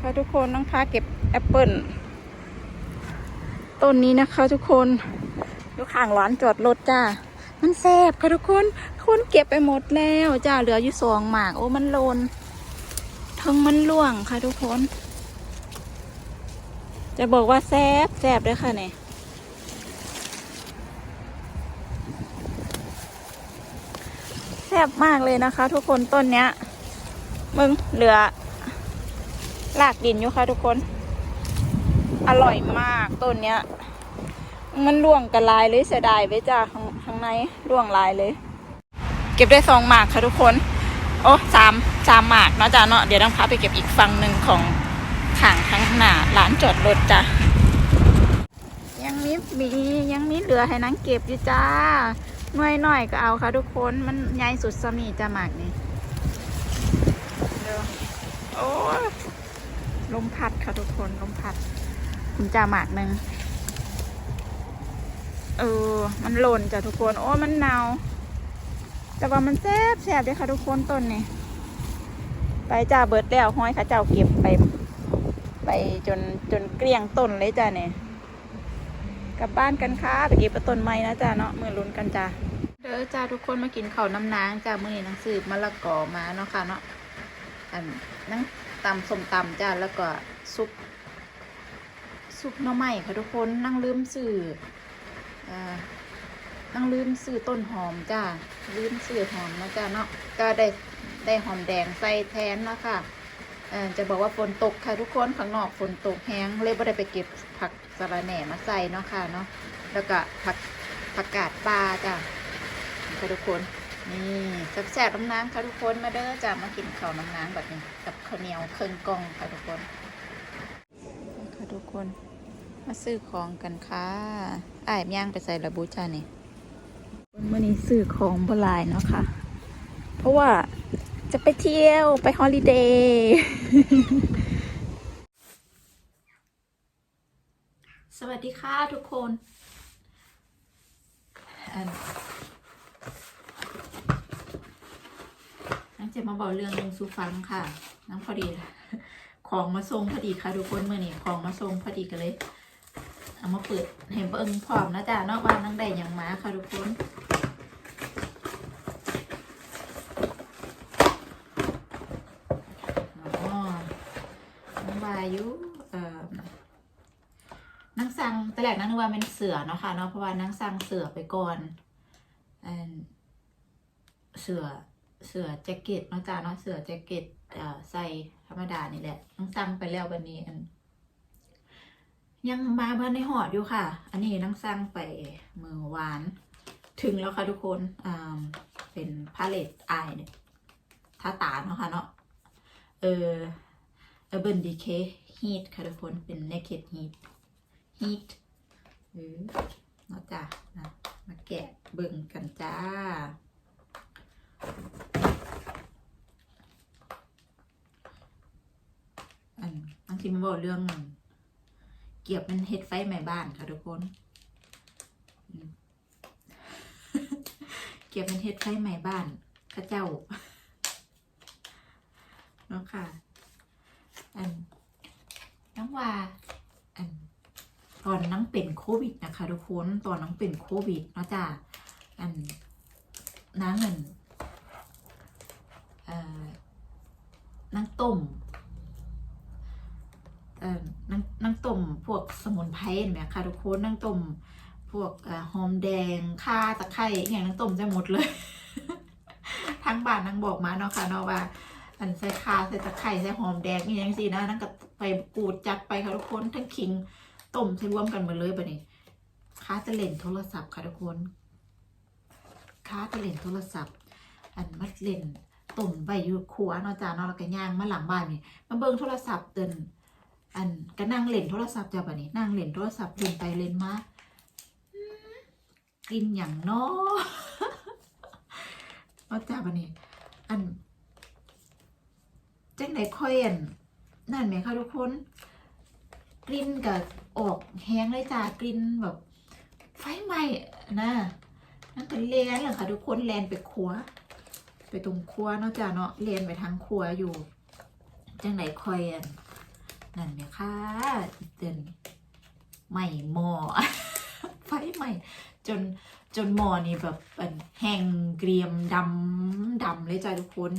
ค่ะทุกคนน้องพาเก็บแอปเปิลต้นนี้นะคะทุกคนอยู่ข้างร้านจอดรถจ้า มันแสบค่ะทุกคนคนเก็บไปหมดแล้วจ้าเหลืออยู่สองหมาก โอ้มันโลนทั้งมันล่วงค่ะทุกคน จะบอกว่าแซบแซบด้วยค่ะเนี่ยแซบมากเลยนะคะ ทุกคนต้นเนี้ย มึงเหลือ ลากดินอยู่ค่ะทุกคน อร่อยมากต้นเนี้ย มันล่วงกระลายเลยเสียดายไว้จ้าข้างข้างในล่วงลายเลย เก็บได้สองหมากค่ะทุกคน โอ้สามสามหมากเนาะจ้าเนาะเดี๋ยวต้องพาไปเก็บอีกฝั่งหนึ่งของทางข้างหน้าร้านจอดรถจ้ะยังมีมียังมีเหลือให้นังเก็บอยู่จ้าหน่วยหน่อยก็เอาค่ะทุกคนมันใหญ่สุดสมีจ้าหมากนี่เดี๋ยวโอ้ ลมพัดค่ะทุกคนลมพัดคุณจ้าหมากหนึ่งเออ มันหล่นจ้ะทุกคน โอ้ มันเนาวแต่ว่ามันแซ่บแซ่บเลยค่ะทุกคนต้นนี้ไปจ้าเบิดแล้วห้อยเข้าเจ้าเก็บไป ไปจนจนเกลี้ยงต้นเลยจ้ะเนี่ยกลับบ้านกันค่ะไปเก็บต้นไม้นะจ้าเนาะมือลุ้นกันจ้าเด้อจ้าทุกคนมากินข้าวน้ำนางจ้ามือนี้หนังสือมะละกอมาเนาะค่ะเนาะอันนั่ง ตำส้มตำจ้าแล้วก็ซุปซุปหน่อไม้ค่ะทุกคนนั่งลืมสื่ออ่าต้องลืมซื้อต้นหอมจ้าลืมซื้อหอมนะจ้าเนาะก็ได้ได้หอมแดงใส่แทนเนาะค่ะจะบอกว่าฝนตกค่ะทุกคนข้างนอกฝนตกแห้งเลยไม่ได้ไปเก็บผักสะระแหน่มาใส่เนาะค่ะเนาะแล้วก็ผักผักกาดปลาจ้าค่ะทุกคน นี่แซ่บๆน้ำน้ำค่ะทุกคนมาเด้อจ้ามากินข้าวน้ำน้ำแบบนี้กับข้าวเหนียวเครื่องกองค่ะทุกคนค่ะทุกคน มาซื้อของกันค่ะอ้ายย่างไปใส่ระบุจ้านี่เมื่อนี้ซื้อของบลายเนาะค่ะ เพราะว่าจะไปเที่ยวไปฮอลิเดย์สวัสดีค่ะทุกคนอันนัง จะมาบอกเรื่องหนึงสูฟังค่ะ น้ำพอดี ของมาส่งพอดีค่ะทุกคนเมื่อนี้ของมาส่งพอดีกันเลยเอามาเปิดให้เบิ่งพร้อมนะจ๊ะนอกว่านนังได้หยังม้าค่ะทุกคนอ๋อนังวาอยุเอ่อนังสั่งแต่แรกนังนึกว่าเป็นเสือเนาะค่ะเนาะเพราะว่านังสั่งเสือไปก่อนเสือ เสือแจ็คเก็ตเนาะจ๊ะเนาะเสือแจ็คเก็ตใส่ธรรมดานี่แหละนังสั่งไปแล้ววันนี้อัน ยังมาเพื่อนในหอดอยู่ค่ะ อันนี้นั่งสร้างไปมือวาน ถึงแล้วค่ะทุกคนอ่าเป็นพาเลตอายเนี่ยท่าตาเนาะค่ะเนาะเออเอเบิร์นดีเคฮีทค่ะทุกคนเป็นเนคเ d ฮีทฮีทเออเนาะจ้ะนะมาแกะเบิ่งกันจ้า อันบางทีมันบอกเรื่องเกี่ยวเป็นเฮ็ดไฟใหม่บ้านค่ะทุกคน เกี่ยวเป็นเฮ็ดไฟใหม่บ้านข้าเจ้าเนาะค่ะ อันน้องว่าอันตอนนังเป็นโควิดนะคะทุกคน ตอนนังเป็นโควิดเนาะจ้ะอันนาเงิน นังต้มนั่งนั่งต้มพวกสมุนไพรเห็นไหมคะทุกคนนั่งต้มพวกอหอมแดงข่าตะไคร้อย่างนั่งต้มได้หมดเลย ทั้งบ้านนั่งบอกมาเนาะค่ะเนาะว่าอันใส่ข่าใส่ตะไคร้ใส่หอมแดงอย่างสินะนั่งก็ไปปูดจัดไปค่ะทุกคนทั้งขิงต้มใส่รวมกันหมดเลยไปนี่ค้าจะเล่นโทรศัพท์ค่ะทุกคนค้าจะเล่นโทรศัพท์ อันมัดเล่น ต้มใบอยู่ครัวเนาะจ้าเนาะแล้วก็ย่างมาหลังบ้านนี่มาเบิ่งโทรศัพท์เตือนอันก็นั่งเล่นโทรศัพท์จ้าบัดนี้นั่งเล่นโทรศัพท์เล่นไปเล่นมากินอย่างเนาะเอาจ้าบัดนี้ อันจังไหนค่อยอันนั่นไหมคะทุกคน กลิ่นกับออกแห้งเลยจ้ากลิ่นแบบ ไฟไหม้นะนั่นก็เลนเลยค่ะทุกคนแลนไปครัว ไปตรงครัวเนาะจ้าเนาะเลนไปทางครัวอยู่ จังไหนคอยอันนั่นเนี่ยค่ะเตือนใหม่หมอไฟใหม่จนจนหมอนี่แบบแห้งเกรียมดำดำเลยจ้าทุกคน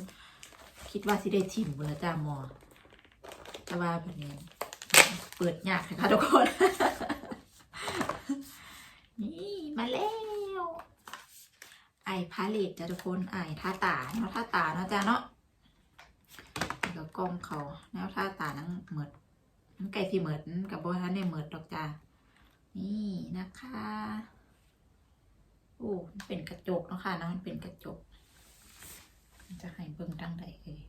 คิดว่าสิได้ถิ่มแล้วจ้าหมอแต่ว่าแบบนี้เปิดยากนะคะทุกคน นี่มาแล้ว อพาเลตจ้ะทุกคนไอท่าตาเนาะท่าตาเนาะจ้าเนาะแล้วก็กล้องเขาแนวท่าตานั่งเหมือดนั่งไก่ที่เหมือดกับโบทันเนี่ยเหมือดดอกจ้านี่นะคะโอ้เป็นกระจกเนาะค่ะเนาะมันเป็นกระจก จะให้เบิ่งดังใดเลย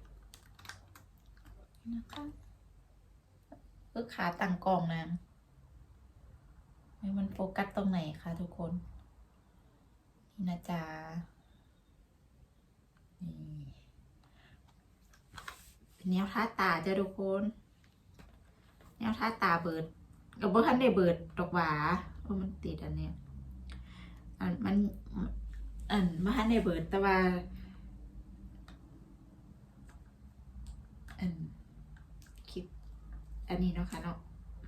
นะคะเออขาตั้งกล้องนะให้มันโฟกัสตรงไหนคะทุกคน นี่นะจ๊ะนี่เป็นแนวท่าตาจ้ะทุกคนแนวท่าตาเบิดกับเบิร์ทันได้เบิดดอกหวาเพราะมันติดอันเนี้ยอันมันอันมาทันได้เบิดแต่ว่าอันคลิปอันนี้เนาะค่ะเนาะ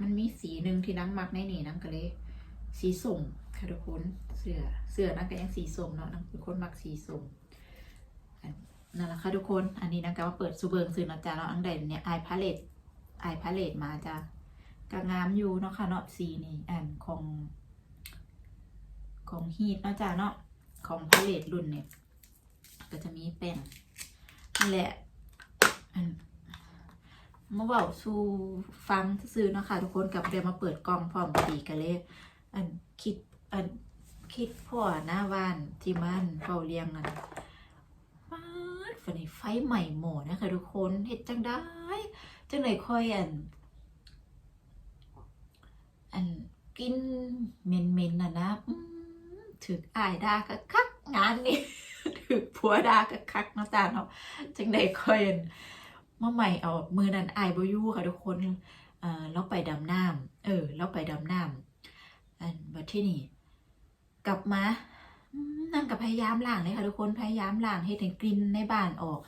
มันมีสีหนึ่งที่นั่งมักในนี่นั่งก็เลย สีส้ม ค่ะทุกคนเสือเสือนังก็ยังสีส้มเนาะนังเป็นคนมักสีส้มนั่นแหละค่ะทุกคนอันนี้นังก็มาเปิดซูเบิงซื้อนะจ๊ะเนาอังใดเนี่ยไอพาเลตไอพาเลตมาจ้ะก็งามอยู่เนาะค่ะเนาะสีนี่อันของ ของฮีทเนาะจ๊ะเนาะของพาเลตรุ่นเนี่ยก็จะมีแป้งนั่นแหละอันมาเบาสู่ฟังซื้อเนาะค่ะทุกคนกับเดี๋ยวมาเปิดกล้องพร้อมพอดีกันเลยอันคิด อันคิดพ่อหน้าบ้านที่มันเฝ้าเลี้ยงนั่นฟ้าดฝันไฟใหม่หมดนะคะทุกคนเห็ดจังได้จังไหนค่อยอัน อันกินเมนเมนน่ะนะอืมถึกอายดาคักคักงานนี่ถึกผัวดาคักคักนาะจ้าเนาะจังไหนค่อยอันเมื่อใหม่เอามือนั้นอายบอยูค่ะทุกคนเออเราไปดำน้ำเออเราไปดำน้ำอันบัดที่นี่ กลับมานั่งกับพยายามล้างเลยค่ะทุกคนพยายามล้างให้ถึงกลิ่นในบ้านออก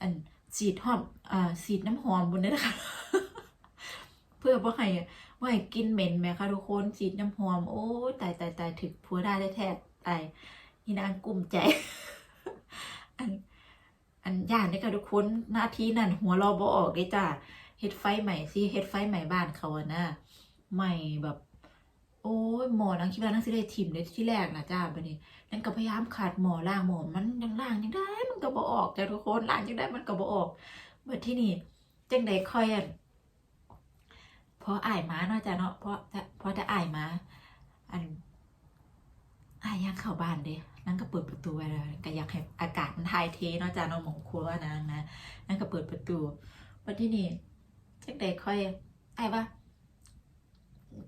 อันสีดหอมอ่าสีดน้ำหอมบนนี้นะคะเพื่อว่าให้ว่าให้กลินเหม็นไหมคะทุกคนสีดน้ำหอมโอ้ตายตายตายถึกผัวได้แท้ตายนี่นางกลุ้มใจ อันอันย่านนี่ค่ะทุกคนหน้าที่นั่นหัวเราบ่ออกเลยจ้าเฮ็ดไฟใหม่สิเฮ็ดไฟใหม่บ้านเขาอะนะใหม่แบบ โอ้ยหมอนังคิดว่านังสิได้ถิ่มในที่แรกนะจ้าบัดนี้นั่นก็พยายามขาดหมอล่างหมอมันยังล่างยังได้มันก็บ่ออกจ้าทุกคนล่างยังได้มันก็บ่ออกบัดที่นี่จังไดคอยอันพออ้ายมาเนาะจ้าเนาะเพราะเพราะจะอ้ายมาอันอายยังเข้าบ้านเด้นั่นก็เปิดประตูไว้เลยก็อยากให้อากาศมันทายเทเนาะจ้าเนาะหมองครัวว่านะนะนั่นก็เปิดประตูบัดที่นี่จังไดค่อยอ้ายว่า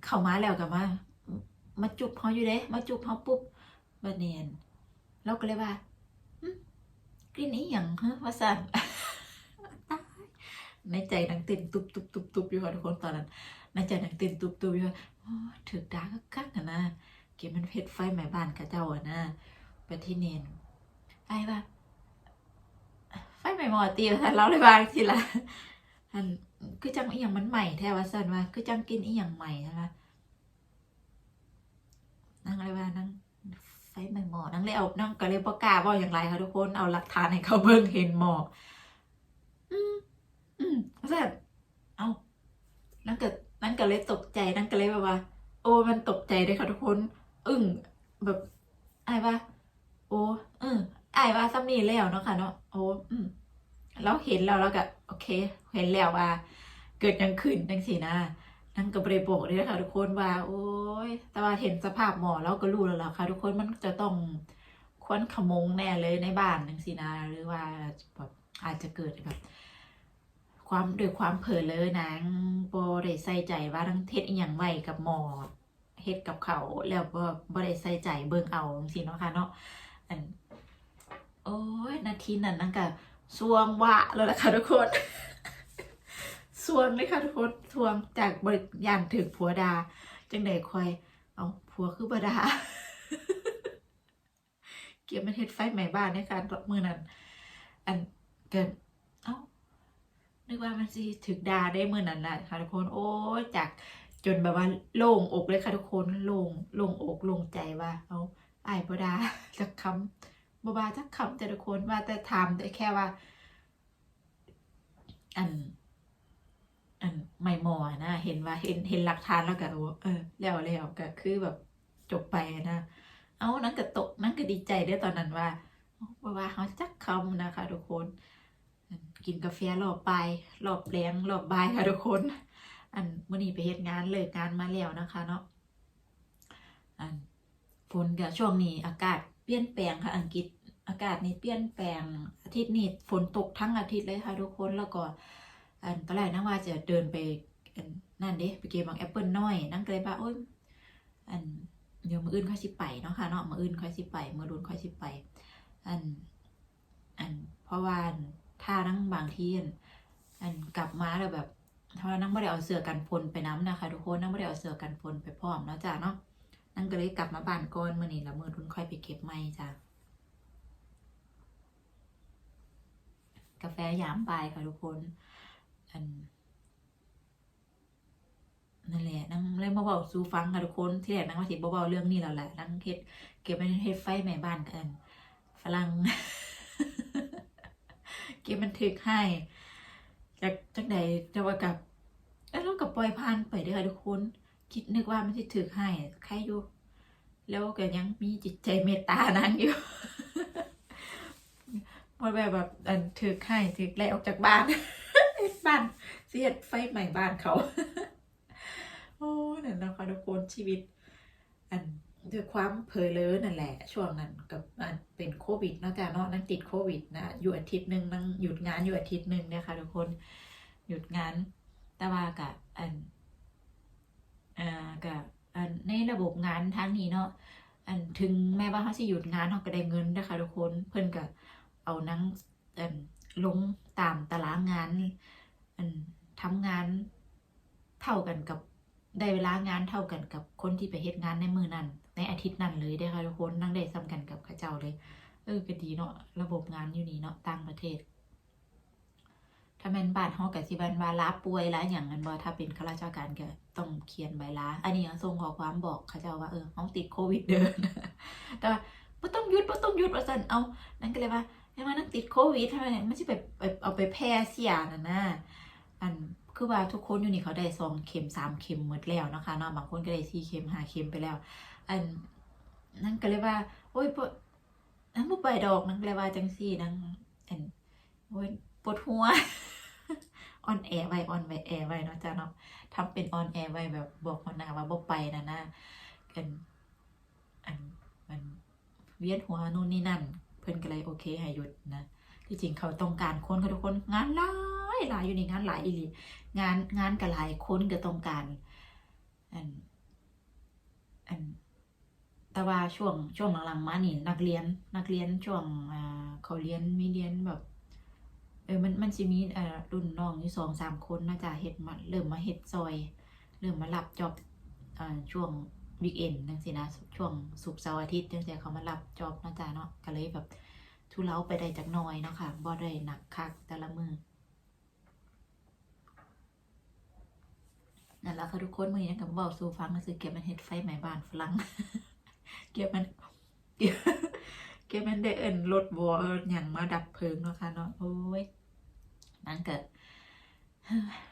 เข้ามาแล้วกับว่ามาจุบเขาอยู่เด้มาจุบเขาปุ๊บบัดเนียนเราก็เลยว่ากลิ่นนี้อย่างฮะว่าสั่นตายในใจนังเต้นตุบตุบตุบตุบอยู่ค่ะทุกคนตอนนั้นในใจนังเต้นตุบตุบอยู่ว่าถึกดาก็กักนะนะเก็บมันเพชรไฟใหม่บ้านกับเจ้าอะนะไปที่เนียนไอ้ว่าไฟใหม่หมอตีว่าซั่เราเลยว่าทีละ อันคือจังอีหยังมันใหม่แท้ว่าสันว่าคือจังกินอีหยังใหม่ใช่ไหมนางอะไรวะนางไฟใหม่หมอนางเลยเอานางก็เลยประกล้าบอกอย่างไรคะทุกคนเอาหลักฐานให้เขาเบิ่งเห็นหมออืมอืมแบบเอานางก็นางก็เลยตกใจนางก็เลยแบบว่า โอ้มันตกใจเลยค่ะทุกคน อึ้งแบบไอ้ว่าโอ้เออไอ้ว่าซ้ำนี่แล้วเนาะค่ะเนาะโอ้อืม แล้วเห็นแล้วแล้วก็โอเค เห็นแล้วว่า เกิดยังขึ้นจังสินะนั่นก็บริบอกเลยนะคะทุกคนว่า โอ้ย แต่ว่าเห็นสภาพหมอแล้วก็รู้แล้วล่ะค่ะ ทุกคนมันจะต้องควนขมงแน่เลยในบ้านนังสินะหรือว่าแบบอาจจะเกิดแบบ ความด้วยความเผลอเลยนางบได้ใส่ใจว่าทั้งเทศอย่างไว้กับหมอเฮ็ดกับเขาแล้วก็บ่ได้ใส่ใจเบิ่งเอาจังซี่เนาะค่ะเนาะอันโอ้ย นาทีนั้นนั่นก็ สวงวะแล้วล่ะค่ะทุกคนสวงเลยค่ะทุกคนสวงจากบริยานถึงผัวดา จังใดคอยเอาผัวคือบดา เกี่ยวมันเฮ็ดไฟใหม่บ้านในการมือนั้น อันเกินเอ้านึกว่ามันสิถึกดาได้เมื่อนั้นแหละค่ะทุกคนโอ้จากจนแบบว่าโล่งอกเลยค่ะทุกคนโล่งโล่งอกโล่งใจว่า เอาไอ้บดาจักคำ บ่บาจักคำแต่ทุกคนว่าแต่ถามแต่แค่ว่า อัน อันไม่มอนะเห็นว่าเห็นเห็นหลักฐานแล้วก็เออ แล้วแล้วก็คือแบบจบไปนะเอานั่นก็ตกนั่นก็ดีใจเด้ตอนนั้นว่าว่าว่าเขาจักคำนะคะ ทุกคน กินกาแฟรอบปลายรอบแรงรอบบ่ายค่ะทุกคน อันมื่อนี้ไปเฮ็ดงานเลิกงานมาแล้วนะคะ เนาะอันฝนกับช่วงนี้อากาศ เปลี่ยนแปลงค่ะอังกฤษอากาศนี่เปลี่ยนแปลงอาทิตย์นี้ฝนตกทั้งอาทิตย์เลยค่ะทุกคนแล้วก็อันตอนแรกนั่งว่าจะเดินไปนนั่นเด้ไปเก็บบางแอปเปิลน้อยนั่งเลยว่าโอ้ยอันเดี๋ยวมืออื่นค่อยสิไปเนาะค่ะเนาะมืออื่นค่อยสิไปมือรุนค่อยสิไป อันอันเพราะว่าถ้านั่งบางที่อันกลับมาแล้วแบบเพราะนั่งไม่ได้เอาเสื้อกันฝนไปน้ำนะคะทุกคนนั่งไม่ได้เอาเสื้อกันฝนไปพร้อมเนาะจ้ะเนาะ นั่งก็เลยกลับมาบ้านก่อนมื่อนี้แล้วมือรุนค่อยไปเก็บไม้จ้ะกาแฟยามปลายค่ะทุกคนอันนั่นแหละนั่งเล่นเบาๆสู้ฟังค่ะทุกคนที่แรกนั่งว่าสิเบาๆเรื่องนี้แล้วแหละนั่งเฮ็ดเก็บไปเฮ็ดไฟใหม่บ้านกันฝรั่งเก็บมันถึกให้จากจากใดจะว่ากับเอ้ยเรากับปล่อยผ่านไปด้อค่ะทุกคน คิดนึกว่ามันจะถึกให้ใครอยู่ แล้วก็ยังมีจิตใจเมตตานั้นอยู่หมดแบบแบบอันถึกให้ถึกไล่ออกจากบ้านบ้านเสียดไฟใหม่บ้านเขา โอ้นั่นนะคะทุกคนชีวิต อันด้วยความเพลเลอนั่นแหละ ช่วงนั้นกับอันเป็นโควิดนอกจากเนาะนั่งติดโควิดนะอยู่อาทิตย์หนึ่งนั่งหยุดงานอยู่อาทิตย์หนึ่งเนี่ยค่ะทุกคนหยุดงานแต่ว่ากับอัน อ่ากับในระบบงานทางนี้เนาะอันถึงแม้ว่าเขาสิหยุดงานเขาก็ได้เงินนะคะทุกคนเพิ่นก็เอานั่งอันลงตามตารางงานอันทำงานเท่ากันกับได้เวลางานเท่ากันกับคนที่ไปเฮ็ดงานในมือนั้น ในอาทิตย์นั้นเลยได้ค่ะทุกคนนั่งได้ซ้ำกันกับข้าเจ้าเลย เออก็ดีเนาะระบบงานอยู่นี่เนาะต่างประเทศ ถ้าแม่นบ้านเฮาก็สิบันวาลาป่วยลาหยังกันบ่ถ้าเป็นข้าราชการก็ต้องเขียนใบลาอันนี้ส่งขอความบอกเขาเจ้าว่าเออเฮาติดโควิดเด้อแต่ว่าบ่ต้องยุดบ่ต้องยุดว่าซั่นเอานั่นก็เลยว่าให้มนั่งติดโควิดทำไมมันสิไปเอาไปแพร่เสียนั่นน่ะอันคือว่าทุกคนอยู่นี่เขาได้สองเข็มสามเข็มหมดแล้วนะคะเนาะบางคนก็ได้สี่เข็มห้าเข็มไปแล้ว อันนั่นก็เลยว่าโอ้ยปวดนั่นบ่ไปดอกนั่นก็เลยว่าจังซี่นั่นอันโอ้ยปวดหัว ออนแอร์ไว้ออนไว้แอร์ไว้เนาะจ้าเนาะทำเป็นออนแอร์ไว้แบบบอกคนหน้าว่าบ่ไปนะนะอันอันมันเวียนหัวนู่นนี่นั่น เพิ่อนก็เลยโอเคให้หยุดนะที่จริงเขาต้องการคนค่ะทุกคนงานหลายหลายอยู่นี่งานหลายอีหลีงานงานกับหลายคนก็ต้องการอันอันแต่ว่าช่วงช่วงหลังๆมานี่นักเรียนนักเรียนช่วงอ่าเขาเรียนมีเรียนแบบ เออมันมันจะมีอ่ารุ่นน้องอยู่สองสามคนน่าจะเฮ็ดมาเริ่มมาเฮ็ดซอย เริ่มมารับจอบอ่าช่วงวีคเอนจังซี่นะช่วงศุกเสาร์อาทิตย์จังซี่เขามารับจอบน่าจะเนาะก็เลยแบบทุเลาไปได้จากน้อยเนาะค่ะบ่ได้หนักคักแต่ละมือนั่นแหละค่ะทุกคนมื่อนี้กับบอกสู่ฟังก็คือเก็บมันเห็ดไฟใหม่บ้านฝรั่งเก็บมันเก็บ เกมันได้เอินรถวออย่างมาดับเพลิงเนาะค่ะเนาะโอ้ยนั่นเกิด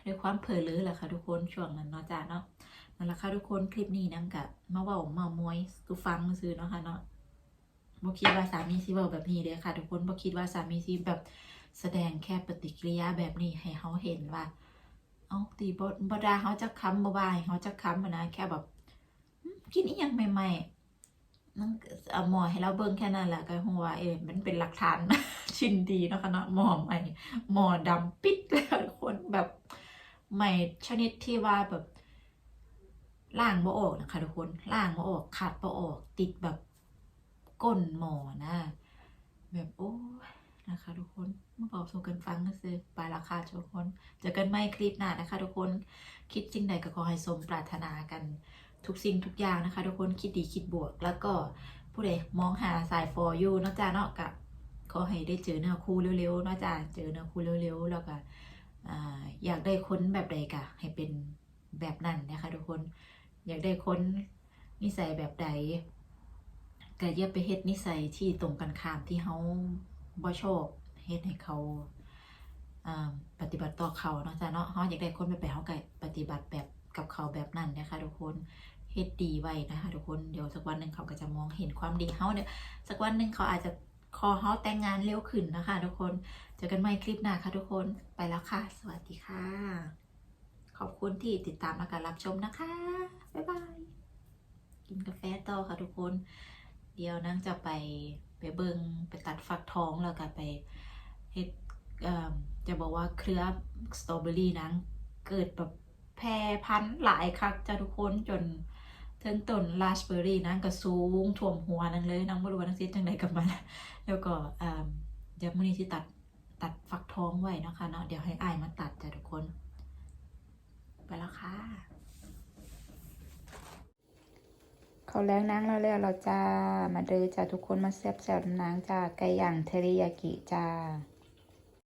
ด้วยความเพลิเลือแหละค่ะทุกคนช่วงนั้นเนาะจ้าเนาะนั่นแหละค่ะทุกคนคลิปนี้นั่งกับมาเว้ามามวยสู่ฟังซื้อเนาะค่ะเนาะบ่คิดว่าสามีสิเว้าแบบนี้เด้อค่ะ ทุกคนบ่คิดว่าสามีสิแบบแสดงแค่ปฏิกิริยาแบบนี้ให้เขาเห็นว่าเอาตีบดบดาเขาจะค้ำบวายเขาจะค้ำนะแค่แบบกินอีหยังใหม่ๆ นั่นเอาหมอให้เราเบิ่งแค่นั้นแหละก็หัวาเออมันเป็นหลักฐาน ชิ้นดีนะคะเนาะหมอใหม่หมอดำปิดแล้วทุกคนแบบใหม่ชนิดที่ว่าแบบล่างบ่ออกนะคะทุกคนล่างบ่ออกขาดบ่ออก ติดแบบก้นหมอนะ แบบโอ้นะคะทุกคนมาบอกสู่กันฟังก็คือไปราคาทุกคนเจอกันไม่คลิปหน้านะคะ ทุกคนคิดจริงใดก็ขอให้สมปรารถนากัน ทุกสิ่งทุกอย่างนะคะ ทุกคนคิดดีคิดบวก แล้วก็ผู้ใดมองหาสาย for you เนอกจากเนาะกับขอให้ได้เจอเนื้อคู่เร็วๆเนอกจากเจอเนื้อคู่เร็วๆแล้วก็อยากได้คนแบบใดกะให้เป็นแบบนั้นนะคะ ทุกคนอยากได้คนนิสัยแบบใดก็อย่าไปเฮ็ดนิสัยที่ตรงกันข้ามที่เขาบ่ชอบเฮ็ดให้เขาปฏิบัติต่อเขาเนาะจ้ะเนาะเขาอยากได้คนแบบใดเขาก็ปฏิบัติแบบ กับเขาแบบนั้นนะคะทุกคนเฮ็ดดีไว้นะคะทุกคนเดี๋ยวสักวันหนึ่งเขาก็จะมองเห็นความดีเขาเนี่ยสักวันหนึ่งเขาอาจจะคอเขาแต่งงานเร็วขึ้นนะคะ ทุกคนเจอกันใหม่คลิปหน้าค่ะทุกคนไปแล้วค่ะ สวัสดีค่ะ ขอบคุณที่ติดตามและการรับชมนะคะ บ๊ายบายกินกาแฟต่อค่ะทุกคน เดี๋ยวนั่งจะไปไปเบิงไปตัดฟักทองแล้วก็ไปเฮ็ดเออจะบอกว่าเครือสตรอเบอรี่นั้นเกิดแบบ แพร่พันหลายคักจ้าทุกคนจนถึงต้นราสเบอร์รี่นั้นก็สูงท่วมหัวนั่นเลยนังบรู้ว่านังซิจังไดกับมันแล้วก็อ่าเดี๋ยวมื้อนี้สิตัดตัดฟักทองไว้นะคะเนาะเดี๋ยวให้อายมาตัดจ้าทุกคน ไปแล้วค่ะเขาแรงนางแล้วแล้วเราจ้ามาเด้อจ้าทุกคนมาแซ่บแซวน้ำนางจ้าไก่ย่างเทริยากิจ้า